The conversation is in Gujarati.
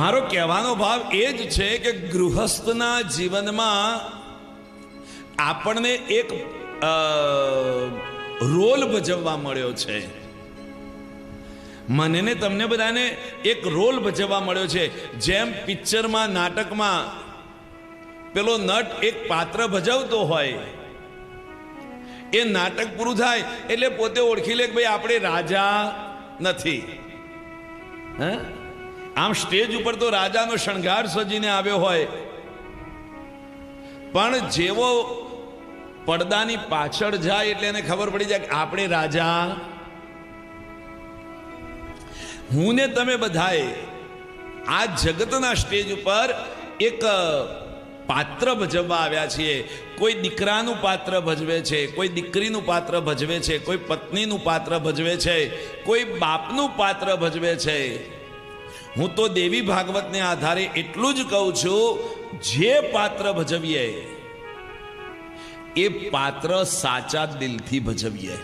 મારો કહેવાનો ભાવ એ જ છે કે ગૃહસ્થના જીવનમાં આપણને એક રોલ ભજવવા મળ્યો છે. મને ને તમને બધાને એક રોલ ભજવવા મળ્યો છે. જેમ પિક્ચરમાં, નાટકમાં પેલો નટ એક પાત્ર ભજવતો હોય, એ નાટક પૂરું થાય એટલે પોતે ઓળખી લે કે ભાઈ આપણે રાજા નથી. હે? આમ સ્ટેજ ઉપર તો રાજાનો શણગાર સજીને આવ્યો હોય. પણ જેવો પડદાની પાછળ જાય એટલે એને ખબર પડી જાય કે આપણે રાજા. હું ને તમે બધાએ આ જગતના સ્ટેજ ઉપર એક પાત્ર ભજવવા આવ્યા છીએ. કોઈ દીકરાનું પાત્ર ભજવે છે, કોઈ દીકરીનું પાત્ર ભજવે છે, કોઈ પત્નીનું પાત્ર ભજવે છે, કોઈ બાપનું પાત્ર ભજવે છે. હું તો દેવી ભાગવતને આધારે એટલું જ કહું છું, જે પાત્ર ભજવીએ, એ પાત્ર સાચા દિલથી ભજવીએ.